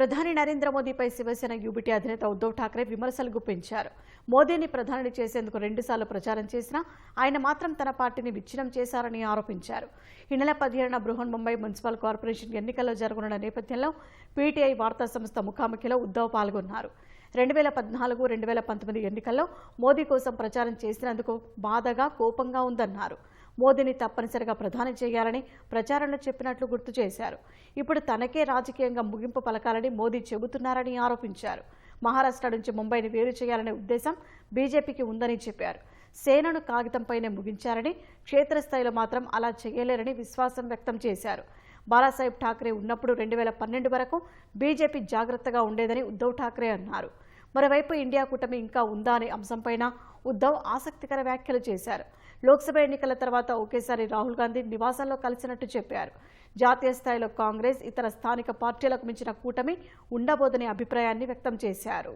ప్రధాని నరేంద్ర మోదీపై శివసేన యూబీటీ అధినేత ఉద్దవ్ ఠాక్రే విమర్శలు గుప్పించారు. మోదీని ప్రధానిని చేసేందుకు రెండుసార్లు ప్రచారం చేసినా ఆయన మాత్రం తన పార్టీని విచ్ఛిన్నం చేశారని ఆరోపించారు. ఈ నెల పదిహేడున బృహన్ ముంబై మున్సిపల్ కార్పొరేషన్ ఎన్నికల్లో జరగనున్న నేపథ్యంలో పీటీఐ వార్తా సంస్థ ముఖాముఖిలో ఉద్దవ్ పాల్గొన్నారు. రెండు వేల పద్నాలుగు రెండు వేల పంతొమ్మిది ఎన్నికల్లో మోదీ కోసం ప్రచారం చేసినందుకు బాధగా కోపంగా ఉందన్నారు. మోదీని తప్పనిసరిగా ప్రధాని చేయాలని ప్రచారంలో చెప్పినట్లు గుర్తు చేశారు. ఇప్పుడు తనకే రాజకీయంగా ముగింపు పలకాలని మోదీ చెబుతున్నారని ఆరోపించారు. మహారాష్ట్ర నుంచి ముంబైని వేరు చేయాలనే ఉద్దేశం బీజేపీకి ఉందని చెప్పారు. సేనను కాగితంపైనే ముగించారని క్షేత్రస్థాయిలో మాత్రం అలా చేయలేరని విశ్వాసం వ్యక్తం చేశారు. బాలాసాహెబ్ ఠాక్రే ఉన్నప్పుడు రెండు వేల పన్నెండు వరకు బీజేపీ జాగ్రత్తగా ఉండేదని ఉద్దవ్ ఠాక్రే అన్నారు. మరోవైపు ఇండియా కూటమి ఇంకా ఉందా అనే అంశంపైన ఉద్దవ్ ఆసక్తికర వ్యాఖ్యలు చేశారు. లోక్సభ ఎన్నికల తర్వాత ఒకేసారి రాహుల్ గాంధీ నివాసంలో కలిసినట్టు చెప్పారు. జాతీయ స్థాయిలో కాంగ్రెస్ ఇతర స్థానిక పార్టీలకు మించిన కూటమి ఉండబోదనే అభిప్రాయాన్ని వ్యక్తం చేశారు.